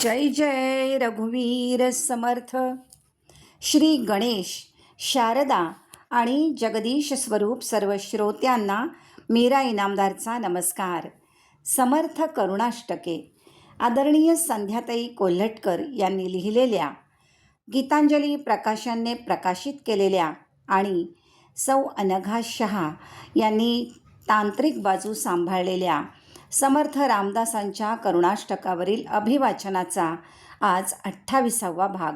जय जय रघुवीर समर्थ. श्री गणेश शारदा आणि जगदीश स्वरूप सर्व श्रोत्यांना मीरा इनामदारचा नमस्कार. समर्थ करुणाष्टके. आदरणीय संध्याताई कोल्हटकर यांनी लिहिलेल्या गीतांजली प्रकाशनने प्रकाशित केलेल्या आणि सौ अनघा शहा यांनी तांत्रिक बाजू सांभाळलेल्या समर्थ रामदासांच्या करुणाष्टकावरील अभिवाचनाचा आज अठ्ठावीसावा भाग.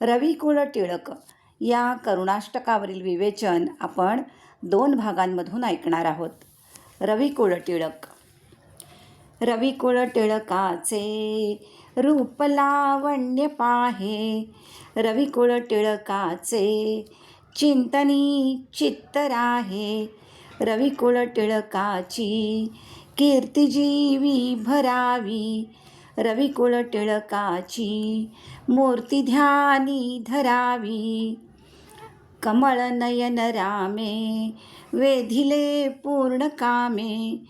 रविकुळ टिळक या करुणाष्टकावरील विवेचन आपण दोन भागांमधून ऐकणार आहोत. रविकुळ टिळक. रविकुळ टिळकाचे रूप लावण्य पाहे. रविकुळ टिळकाचे चिंतनी चित्तराहे रविकुळ टिळकाची कीर्ती जीवी भरावी रविकुळ टिळकाची मूर्ती ध्यानी धरावी. कमळ नयन रामे वेधिले पूर्ण कामे.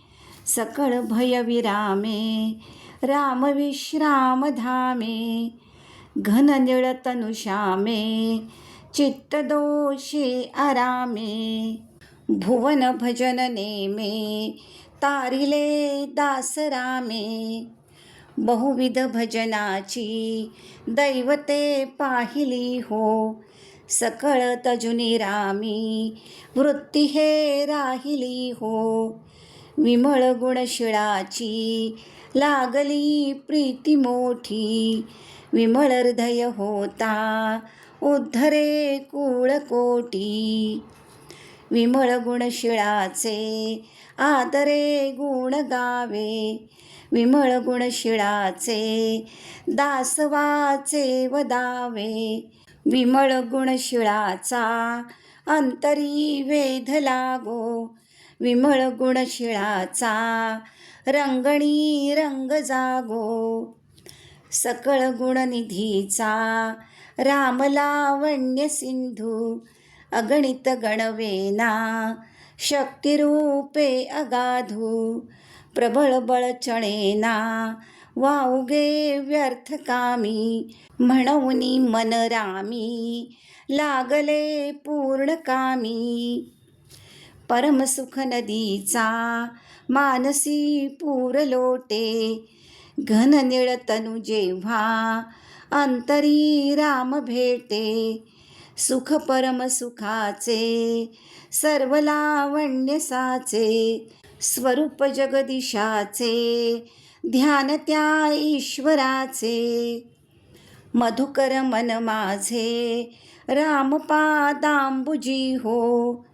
सकळ भयविरामे राम विश्राम धामे. घन निळ तनुश्यामे चित्त दोषे आरामे. भुवन भजन नेमे तारिले दासरामे बहुविध भजनाची दैवते पाहिली हो. सकळ तजुनी रामी वृत्ती हे राहिली हो. विमळ गुणशिळाची लागली प्रीती मोठी विमळ हृदय होता उद्धरे कुळकोटी. विमळ गुणशिळाचे आदरे गुण गावे. विमळ गुणशिळाचे दासवाचे वदावे. विमळ गुणशिळाचा अंतरी वेध लागो. विमळ गुणशिळाचा रंगणी रंग जागो. सकळ गुणनिधीचा रामलावण्य सिंधू. अगणित गणवेना शक्तिरूपे अगाधू प्रबळ बळचणेना वाऊगे व्यर्थ कामी म्हणून लागले पूर्ण कामी. परमसुख नदीचा मानसी पूर लोटे घन निळ तनु जेव्हा अंतरी राम भेटे सुख परम सुखाचे सर्व लावण्य साचे स्वरूप जगदिशाचे ध्यान त्या ईश्वराचे मधुकर मन माझे रामपादांबुजी हो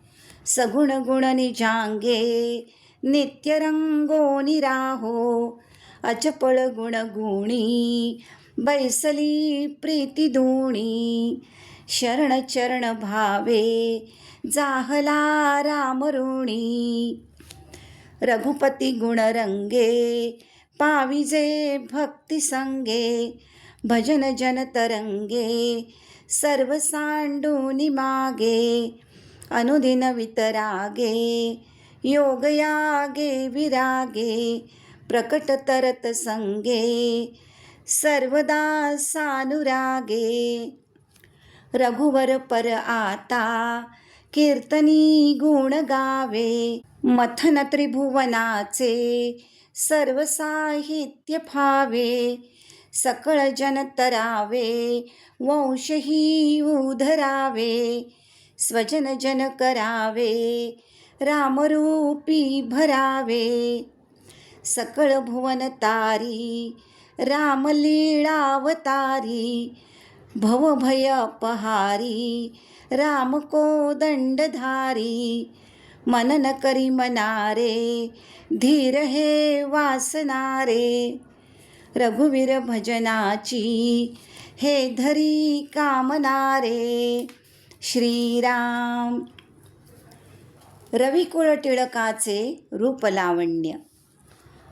सगुण गुण निजांगे नित्य रंगो निराहो अचपळ गुण गुणी बैसली प्रीती दोणी शरण चरण भावे जाहला रामरुणी। रघुपती गुणरंगे पाविजे भक्ती संगे भजन जन तरंगे सर्व सांडूनी मागे अनुदिन वितरागे योगयागे विरागे प्रकट तरत संगे सर्वदा सानुरागे। रघुवर पर आता कीर्तनी गुण गावे मथन त्रिभुवनाचे सर्व साहित्य फावे सकळ जन तरावे वंशही उधरावे स्वजन जन करावे रामरूपी भरावे. सकळ भुवन तारी रामलीळावतारी भवभय अपहारी राम को दंडधारी मनन करी मनारे धीर हे वासनारे रघुवीर भजनाची हे धरी कामनारे श्रीराम. रविकुळ टिळकाचे रूपलावण्य.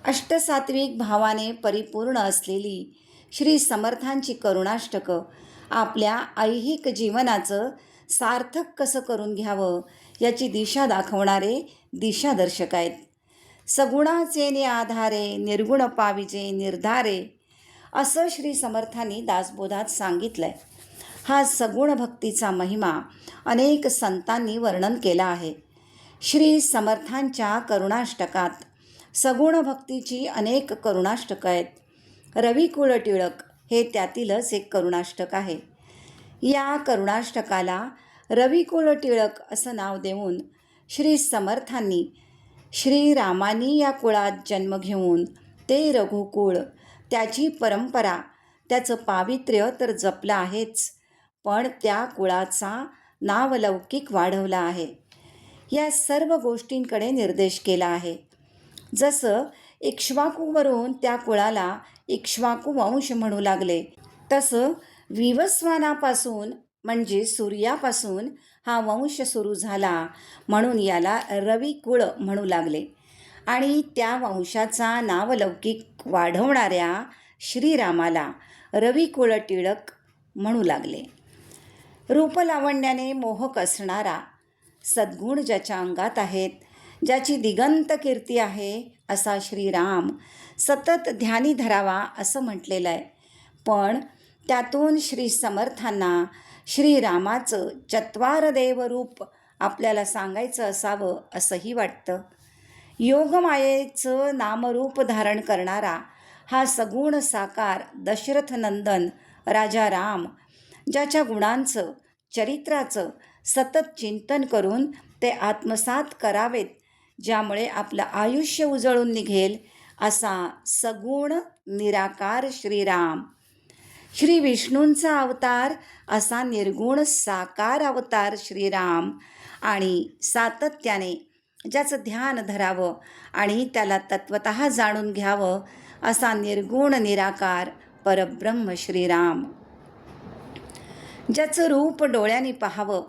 अष्टसात्विक भावाने परिपूर्ण असलेली श्री समर्थांची करुणाष्टकं आपल्या ऐहिक जीवनाचं सार्थक कसं करून घ्यावं याची दिशा दाखवणारे दिशादर्शक आहेत. सगुणाचे नि आधारे निर्गुण पाविजे निर्धारे असं श्री समर्थांनी दासबोधात आहे हा सगुण भक्तीचा महिमा अनेक संतांनी वर्णन केला आहे. श्री समर्थांच्या करुणाष्टकात सगुण भक्तीची अनेक करुणाष्टकं आहेत. रविकुळ टिळक हे त्यातीलच एक करुणाष्टक आहे. या करुणाष्टकाला रविकुळ टिळक असं नाव देऊन श्री समर्थांनी श्रीरामानी या कुळात जन्म घेऊन ते रघुकुळ त्याची परंपरा त्याचं पावित्र्य तर जपलं आहेच पण त्या कुळाचा नावलौकिक वाढवला आहे. या सर्व गोष्टींकडे निर्देश केला आहे. जसं इक्ष्वाकूवरून त्या कुळाला इक्ष्वाकू वंश म्हणू लागले. तसं विवस्वानापासून म्हणजे सूर्यापासून हा वंश सुरू झाला म्हणून याला रवी कुळ म्हणू लागले. आणि त्या वंशाचा नावलौकिक वाढवणाऱ्या श्रीरामाला रविकुळ टिळक म्हणू लागले. रूपलावण्याने मोहक असणारा सद्गुण ज्याच्या अंगात आहेत ज्याची दिगंत कीर्ती आहे असा श्रीराम सतत ध्यानी धरावा असं म्हटलेलं आहे. पण त्यातून श्री समर्थांना श्रीरामाचं चत्वार देवरूप आपल्याला सांगायचं असावं असंही वाटतं. योगमायेचं नामरूप धारण करणारा हा सगुण साकार दशरथनंदन राजा राम ज्याच्या गुणांचं चरित्राचं सतत चिंतन करून ते आत्मसात करावेत ज्यामुळे आपलं आयुष्य उजळून निघेल असा सगुण निराकार श्रीराम. श्री विष्णूंचा अवतार असा निर्गुण साकार अवतार श्रीराम आणि सातत्याने ज्याचं ध्यान धरावं आणि त्याला तत्वत जाणून घ्यावं असा निर्गुण निराकार परब्रह्म श्रीराम. ज्याचं रूप डोळ्यांनी पाहावं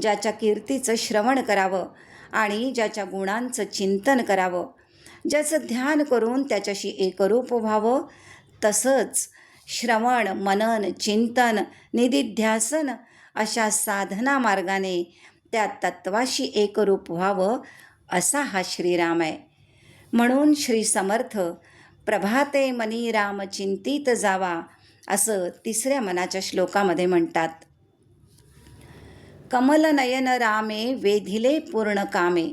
ज्याच्या कीर्तीचं श्रवण करावं आणि ज्याच्या गुणांचं चिंतन करावं. ज्याचं ध्यान करून त्याच्याशी एकरूप व्हावं. तसंच श्रवण मनन चिंतन निदिध्यासन अशा साधना मार्गाने त्या तत्वाशी एकरूप व्हावं असा हा श्रीराम आहे. म्हणून श्री समर्थ प्रभाते मनी राम चिंतित जावा असं तिसऱ्या मनाच्या श्लोकामध्ये म्हणतात. कमलनयन रामे वेधिले पूर्ण कामे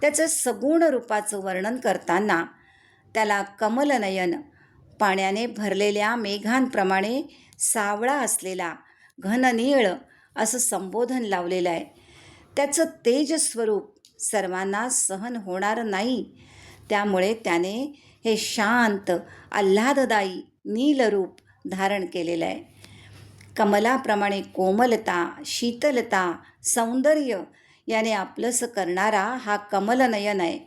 त्याचं सगुण रूपाचं वर्णन करताना त्याला कमलनयन पाण्याने भरलेल्या मेघांप्रमाणे सावळा असलेला घननीळ असं संबोधन लावलेलं आहे. त्याचं तेजस्वरूप सर्वांना सहन होणार नाही. त्यामुळे त्याने हे शांत आल्हाददायी नीलरूप धारण केलेलं आहे. कमलाप्रमाणे कोमलता शीतलता सौंदर्य याने आपलंसं करणारा हा कमलनयन आहे.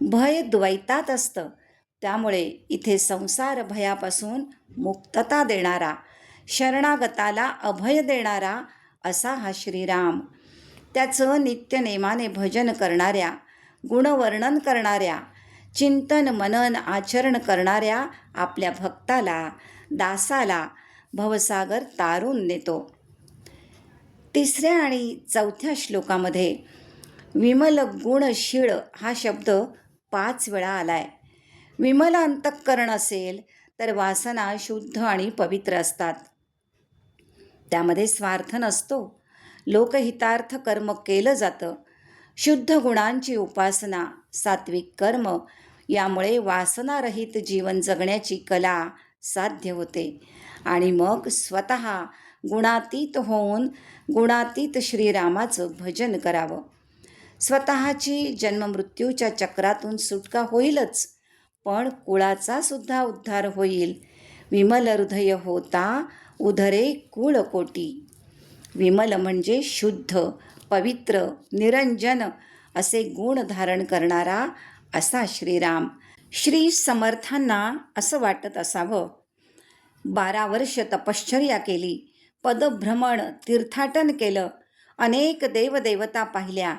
भय द्वैतात असतं. त्यामुळे इथे संसार भयापासून मुक्तता देणारा शरणागताला अभय देणारा असा हा श्रीराम. त्याचं नित्यनेमाने भजन करणाऱ्या गुणवर्णन करणाऱ्या चिंतन मनन आचरण करणाऱ्या आपल्या भक्ताला दासाला भवसागर तारून नेतो. तिसऱ्या आणि चौथ्या श्लोकामध्ये विमल गुणशीळ हा शब्द पाच वेळा आलाय. विमल अंतःकरण असेल तर वासना शुद्ध आणि पवित्र असतात. त्यामध्ये स्वार्थ नसतो. लोकहितार्थ कर्म केलं जातं. शुद्ध गुणांची उपासना सात्विक कर्म यामुळे वासनारहित जीवन जगण्याची कला साध्य होते. आणि मग स्वत गुणातीत होऊन गुणातीत श्रीरामाचं भजन करावं. स्वतःची जन्ममृत्यूच्या चक्रातून सुटका होईलच पण कुळाचा सुद्धा उद्धार होईल. विमल हृदय होता उधरे कुळकोटी विमल म्हणजे शुद्ध पवित्र निरंजन असे गुण धारण करणारा असा श्रीराम. श्री समर्थांना असं वाटत असावं. बारा वर्ष तपश्चर्या केली. पदभ्रमण तीर्थाटन केलं. अनेक देवदेवता पाहिल्या.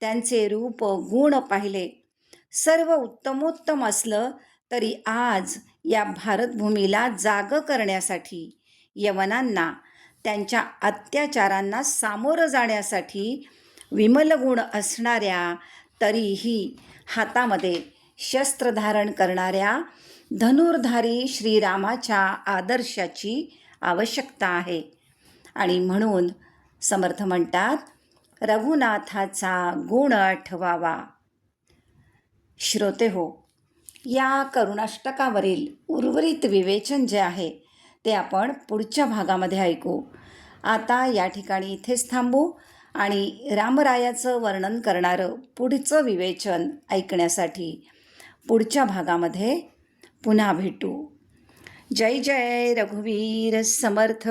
त्यांचे रूप गुण पाहिले. सर्व उत्तमोत्तम असलं तरी आज या भारतभूमीला जाग करण्यासाठी यवनांना त्यांच्या अत्याचारांना सामोरं जाण्यासाठी विमल गुण असणाऱ्या तरीही हातामध्ये शस्त्र धारण करणाऱ्या धनुर्धारी श्रीरामाच्या आदर्शाची आवश्यकता आहे. आणि म्हणून समर्थ म्हणतात रघुनाथाचा गुण आठवावा. श्रोते हो या करुणाष्टकावरील उर्वरित विवेचन जे आहे ते आपण पुढच्या भागामध्ये ऐकू. आता या ठिकाणी इथेच थांबू आणि रामरायाचं वर्णन करणारं पुढचं विवेचन ऐकण्यासाठी पुढच्या भागामध्ये पुन्हा भेटू. जय जय रघुवीर समर्थ.